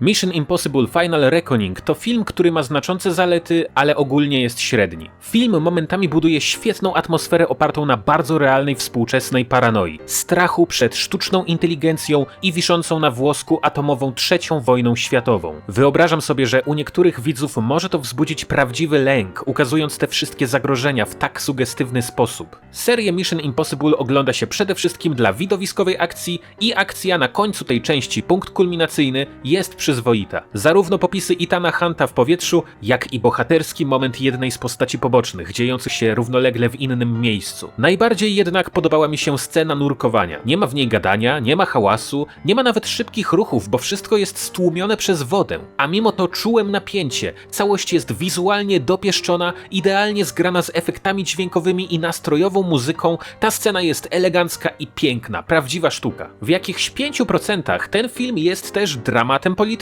Mission Impossible Final Reckoning to film, który ma znaczące zalety, ale ogólnie jest średni. Film momentami buduje świetną atmosferę opartą na bardzo realnej współczesnej paranoi, strachu przed sztuczną inteligencją i wiszącą na włosku atomową trzecią wojną światową. Wyobrażam sobie, że u niektórych widzów może to wzbudzić prawdziwy lęk, ukazując te wszystkie zagrożenia w tak sugestywny sposób. Serię Mission Impossible ogląda się przede wszystkim dla widowiskowej akcji i akcja na końcu tej części, punkt kulminacyjny, jest przyzwoita. Zarówno popisy Itana Hunta w powietrzu, jak i bohaterski moment jednej z postaci pobocznych, dziejących się równolegle w innym miejscu. Najbardziej jednak podobała mi się scena nurkowania. Nie ma w niej gadania, nie ma hałasu, nie ma nawet szybkich ruchów, bo wszystko jest stłumione przez wodę. A mimo to czułem napięcie. Całość jest wizualnie dopieszczona, idealnie zgrana z efektami dźwiękowymi i nastrojową muzyką. Ta scena jest elegancka i piękna, prawdziwa sztuka. W jakichś 5% ten film jest też dramatem politycznym,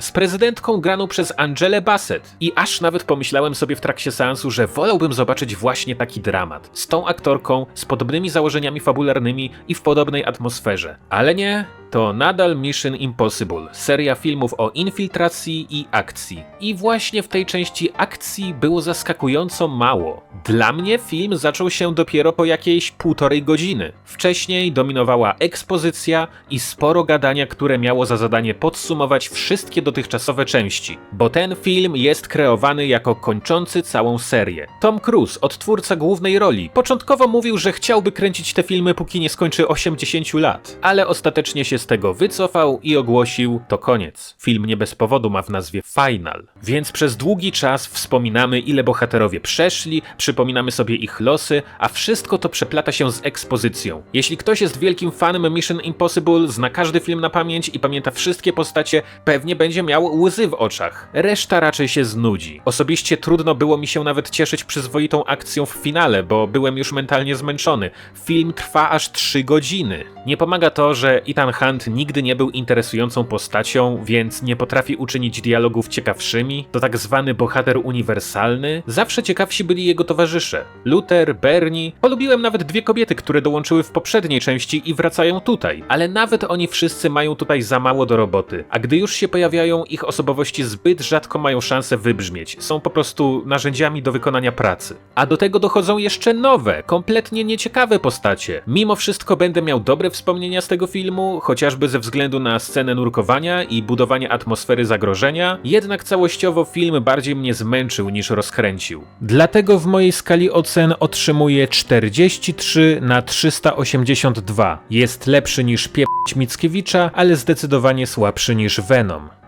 z prezydentką graną przez Angelę Bassett. I aż nawet pomyślałem sobie w trakcie seansu, że wolałbym zobaczyć właśnie taki dramat. Z tą aktorką, z podobnymi założeniami fabularnymi i w podobnej atmosferze. Ale nie, to nadal Mission Impossible, seria filmów o infiltracji i akcji. I właśnie w tej części akcji było zaskakująco mało. Dla mnie film zaczął się dopiero po jakiejś półtorej godziny. Wcześniej dominowała ekspozycja i sporo gadania, które miało za zadanie podsumować wszystkie dotychczasowe części, bo ten film jest kreowany jako kończący całą serię. Tom Cruise, odtwórca głównej roli, początkowo mówił, że chciałby kręcić te filmy póki nie skończy 80 lat, ale ostatecznie się z tego wycofał i ogłosił to koniec. Film nie bez powodu ma w nazwie Final. Więc przez długi czas wspominamy ile bohaterowie przeszli, przypominamy sobie ich losy, a wszystko to przeplata się z ekspozycją. Jeśli ktoś jest wielkim fanem Mission Impossible, zna każdy film na pamięć i pamięta wszystkie postacie, pewnie będzie miał łzy w oczach. Reszta raczej się znudzi. Osobiście trudno było mi się nawet cieszyć przyzwoitą akcją w finale, bo byłem już mentalnie zmęczony. Film trwa aż 3 godziny. Nie pomaga to, że Ethan Hunt nigdy nie był interesującą postacią, więc nie potrafi uczynić dialogów ciekawszymi. To tak zwany bohater uniwersalny. Zawsze ciekawsi byli jego towarzysze. Luther, Bernie. Polubiłem nawet dwie kobiety, które dołączyły w poprzedniej części i wracają tutaj. Ale nawet oni wszyscy mają tutaj za mało do roboty. A gdy już się pojawiają, ich osobowości zbyt rzadko mają szansę wybrzmieć. Są po prostu narzędziami do wykonania pracy. A do tego dochodzą jeszcze nowe, kompletnie nieciekawe postacie. Mimo wszystko będę miał dobre wspomnienia z tego filmu, chociażby ze względu na scenę nurkowania i budowanie atmosfery zagrożenia, jednak całościowo film bardziej mnie zmęczył niż rozkręcił. Dlatego w mojej skali ocen otrzymuje 43 na 382. Jest lepszy niż Piep Mickiewicza, ale zdecydowanie słabszy niż Venom.